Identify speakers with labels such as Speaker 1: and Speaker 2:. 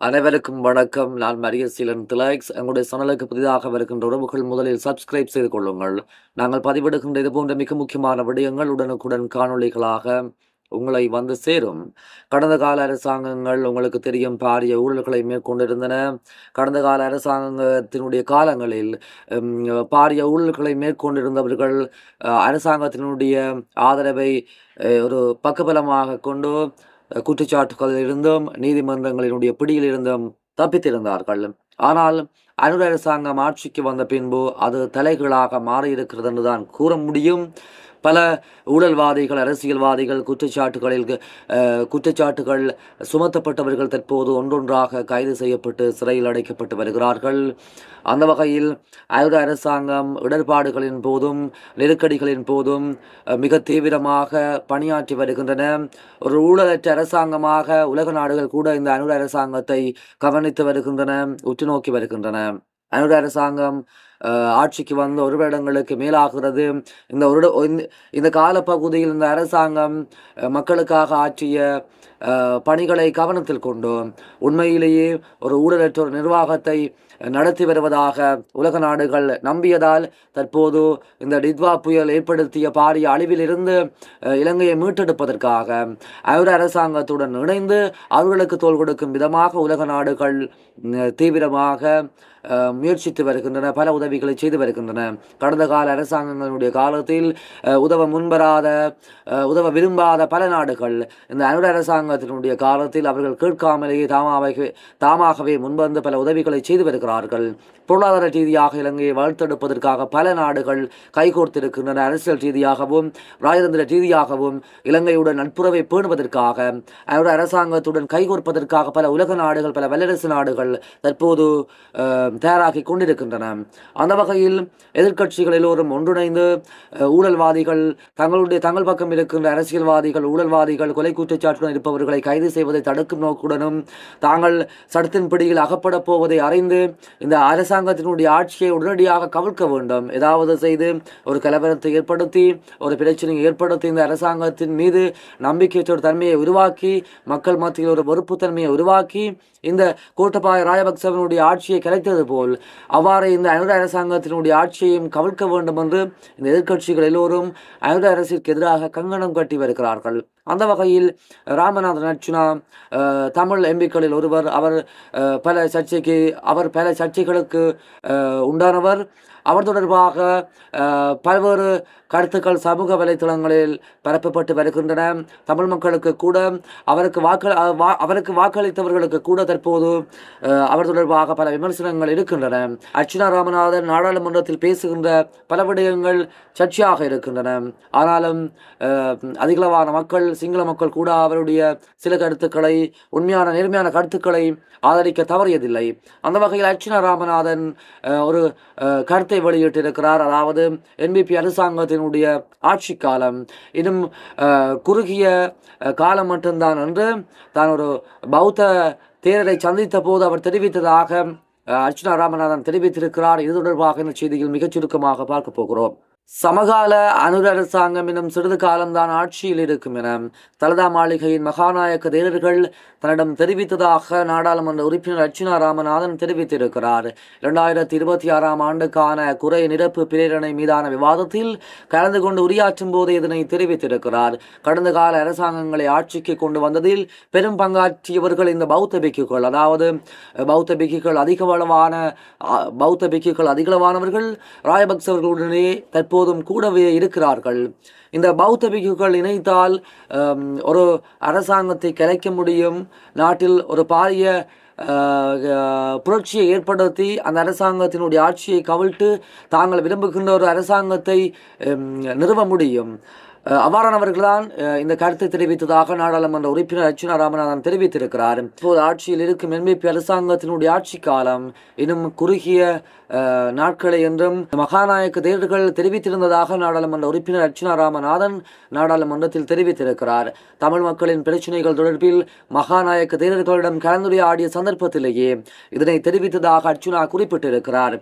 Speaker 1: அனைவருக்கும் வணக்கம். நான் மரியசீலன் திலாக்ஸ். எங்களுடைய சேனலுக்கு புதிதாக வருகின்ற உறவுகள் முதலில் சப்ஸ்கிரைப் செய்து கொள்ளுங்கள். நாங்கள் பதிவிடுகின்ற இது போன்ற மிக முக்கியமான விடயங்கள் உடனுக்குடன் காணொளிகளாக உங்களை வந்து சேரும். கடந்த கால அரசாங்கங்கள் உங்களுக்கு தெரியும் பாரிய ஊழல்களை மேற்கொண்டிருந்தன. கடந்த கால அரசாங்கத்தினுடைய காலங்களில் பாரிய ஊழல்களை மேற்கொண்டிருந்தவர்கள் அரசாங்கத்தினுடைய ஆதரவை ஒரு பக்கபலமாக கொண்டு குற்றச்சாட்டுகளில் இருந்தும் நீதிமன்றங்களினுடைய பிடியில் இருந்தும் தப்பித்திருந்தார்கள். ஆனால் அனுர அரசாங்கம் ஆட்சிக்கு வந்த பின்பு அது தலைகளாக மாறியிருக்கிறது என்றுதான் கூற முடியும். பல ஊழல்வாதிகள் அரசியல்வாதிகள் குற்றச்சாட்டுகளில் குற்றச்சாட்டுகள் சுமத்தப்பட்டவர்கள் தற்போது ஒன்றொன்றாக கைது செய்யப்பட்டு சிறையில் அடைக்கப்பட்டு வருகிறார்கள். அந்த வகையில் அயல்க அரசாங்கம் இடர்பாடுகளின் போதும் நெருக்கடிகளின் போதும் மிக தீவிரமாக பணியாற்றி வருகின்றன. ஒரு ஊழலற்ற அரசாங்கமாக உலக நாடுகள் கூட இந்த அனுர அரசாங்கத்தை கவனித்து வருகின்றன உற்று நோக்கி வருகின்றன. அனுர அரசாங்கம் ஆட்சிக்கு வந்து ஒரு வருடங்களுக்கு மேலாகிறது. இந்த ஒரு இந்த- காலப்பகுதியில் இந்த அரசாங்கம் மக்களுக்காக ஆற்றிய பணிகளை கவனத்தில் கொண்டு உண்மையிலேயே ஒரு ஊழலற்ற ஒரு நிர்வாகத்தை நடத்தி வருவதாக உலக நாடுகள் நம்பியதால் தற்போது இந்த டித்வா புயல் ஏற்படுத்திய பாரிய அழிவிலிருந்து இலங்கையை மீட்டெடுப்பதற்காக அவர் அரசாங்கத்துடன் இணைந்து அவர்களுக்கு தோள் கொடுக்கும் விதமாக உலக நாடுகள் தீவிரமாக முயற்சித்து வருகின்றன. பல உதவிகளை செய்து வருகின்றன. கடந்த கால அரசாங்கங்களுடைய காலத்தில் உதவ முன்வராத உதவ விரும்பாத பல நாடுகள் இந்த அனுட அரசாங்கத்தினுடைய காலத்தில் அவர்கள் கேட்காமலேயே தாமாகவே தாமாகவே முன்வந்து பல உதவிகளை செய்து வருகிறார்கள். பொருளாதார ரீதியாக இலங்கையை வளர்த்தெடுப்பதற்காக பல நாடுகள் கைகோர்த்திருக்கின்றன. அரசியல் ரீதியாகவும் ராஜதந்திர ரீதியாகவும் இலங்கையுடன் நட்புறவை பேணுவதற்காக அவருடைய அரசாங்கத்துடன் கைகோர்ப்பதற்காக பல உலக நாடுகள் பல வல்லரசு நாடுகள் தற்போது தயாராகி கொண்டிருக்கின்றன. அந்த வகையில் எதிர்க்கட்சிகள் எல்லோரும் ஒன்றிணைந்து ஊழல்வாதிகள் தங்களுடைய தங்கள் பக்கம் இருக்கின்ற அரசியல்வாதிகள் ஊழல்வாதிகள் கொலை குற்றச்சாட்டுடன் இருப்பவர்களை கைது செய்வதை தடுக்கும் நோக்குடனும் தாங்கள் சட்டத்தின் பிடியில் அகப்படப் போவதை அறிந்து இந்த அரசாங்கத்தினுடைய ஆட்சியை உடனடியாக கவிழ்க்க வேண்டும். ஏதாவது செய்து ஒரு கலவரத்தை ஏற்படுத்தி ஒரு பிரச்சனையை ஏற்படுத்தி இந்த அரசாங்கத்தின் மீது நம்பிக்கையற்ற ஒரு தன்மையை உருவாக்கி மக்கள் மத்தியில் ஒரு வெறுப்புத்தன்மையை உருவாக்கி இந்த கோட்டபாய ராஜபக்சவனுடைய ஆட்சியை கலைத்தது போல் அவ்வாறு இந்த அனுர அரசாங்கத்தினுடைய ஆட்சியையும் கவிழ்க்க வேண்டும் என்று இந்த எதிர்க்கட்சிகள் எல்லோரும் அனுர அரசிற்கு எதிராக கங்கணம் கட்டி வருகிறார்கள். அந்த வகையில் ராமநாதன் அர்ச்சுனா தமிழ் எம்பிக்களில் ஒருவர் அவர் அஹ், பல சர்ச்சைக்கு அவர் பல சர்ச்சைகளுக்கு அஹ், உண்டானவர். அவர் தொடர்பாக பல்வேறு கருத்துக்கள் சமூக வலைத்தளங்களில் பரப்பப்பட்டு வருகின்றன. தமிழ் மக்களுக்கு கூட அவருக்கு வாக்கு வா- அவருக்கு வாக்களித்தவர்களுக்கு கூட தற்போது அவர் தொடர்பாக பல விமர்சனங்கள் இருக்கின்றன. அர்ச்சனா ராமநாதன் நாடாளுமன்றத்தில் பேசுகின்ற பல விடயங்கள் சர்ச்சையாக இருக்கின்றன. ஆனாலும் அதிகளவான மக்கள் சிங்கள மக்கள் கூட அவருடைய சில கருத்துக்களை உண்மையான நேர்மையான கருத்துக்களை ஆதரிக்க தவறியதில்லை. அந்த வகையில் அர்ச்சனா ராமநாதன் ஒரு கருத்தை கருத்தை வெளியிட்டிருக்கிறார். அதாவது என்பிபி அரசாங்கத்தினுடைய ஆட்சி காலம் இன்னும் குறுகிய காலம் மட்டும்தான் என்று தான் ஒரு பௌத்த தேரரை சந்தித்த போது அவர் தெரிவித்ததாக அர்ச்சுனா ராமநாதன் தெரிவித்திருக்கிறார். இது தொடர்பாக இந்த செய்தியில் மிகச் சுருக்கமாக பார்க்க போகிறோம். சமகால அனுர அரசாங்கம் எனும் சிறிது காலம்தான் ஆட்சியில் இருக்கும் என தலதா மாளிகையின் மகாநாயக்க தேரர்கள் தன்னிடம் தெரிவித்ததாக நாடாளுமன்ற உறுப்பினர் அர்ச்சுனா ராமநாதன் தெரிவித்திருக்கிறார். இரண்டாயிரத்தி இருபத்தி ஆறாம் ஆண்டுக்கான குறை நிரப்பு பிரேரணை மீதான விவாதத்தில் கலந்து கொண்டு உரையாற்றும் போது இதனை தெரிவித்திருக்கிறார். கடந்த கால அரசாங்கங்களை ஆட்சிக்கு கொண்டு வந்ததில் பெரும் பங்காற்றியவர்கள் இந்த பௌத்த பிக்குகள் அதாவது பௌத்த பிக்குகள் அதிகளவான அ, பௌத்த பிக்குகள் அதிகளவானவர்கள் ராயபக்சவர்களுடனே தற்போதும் கூடவே இருக்கிறார்கள். இந்த பௌத்த பிக்குகள் இணைத்தால் ஒரு அரசாங்கத்தை கலைக்க முடியும். நாட்டில் ஒரு பாரிய புரட்சியை ஏற்படுத்தி அந்த அரசாங்கத்தினுடைய ஆட்சியை கவிழ்த்து தாங்கள் விரும்புகின்ற ஒரு அரசாங்கத்தை நிறுவ முடியும். அவ்வாறானவர்கள்தான் இந்த கருத்தை தெரிவித்ததாக நாடாளுமன்ற உறுப்பினர் அர்ச்சுனா ராமநாதன் தெரிவித்திருக்கிறார். இப்போது ஆட்சியில் இருக்கும் என்பிபி அரசாங்கத்தினுடைய ஆட்சி காலம் இன்னும் குறுகிய நாட்களை என்றும் மகாநாயக்க தேர்தல்கள் தெரிவித்திருந்ததாக நாடாளுமன்ற உறுப்பினர் அர்ச்சுனா ராமநாதன் நாடாளுமன்றத்தில் தெரிவித்திருக்கிறார். தமிழ் மக்களின் பிரச்சனைகள் தொடர்பில் மகாநாயக்க தேரர்களிடம் கலந்துரையாடிய சந்தர்ப்பத்திலேயே இதனை தெரிவித்ததாக அர்ச்சுனா குறிப்பிட்டிருக்கிறார்.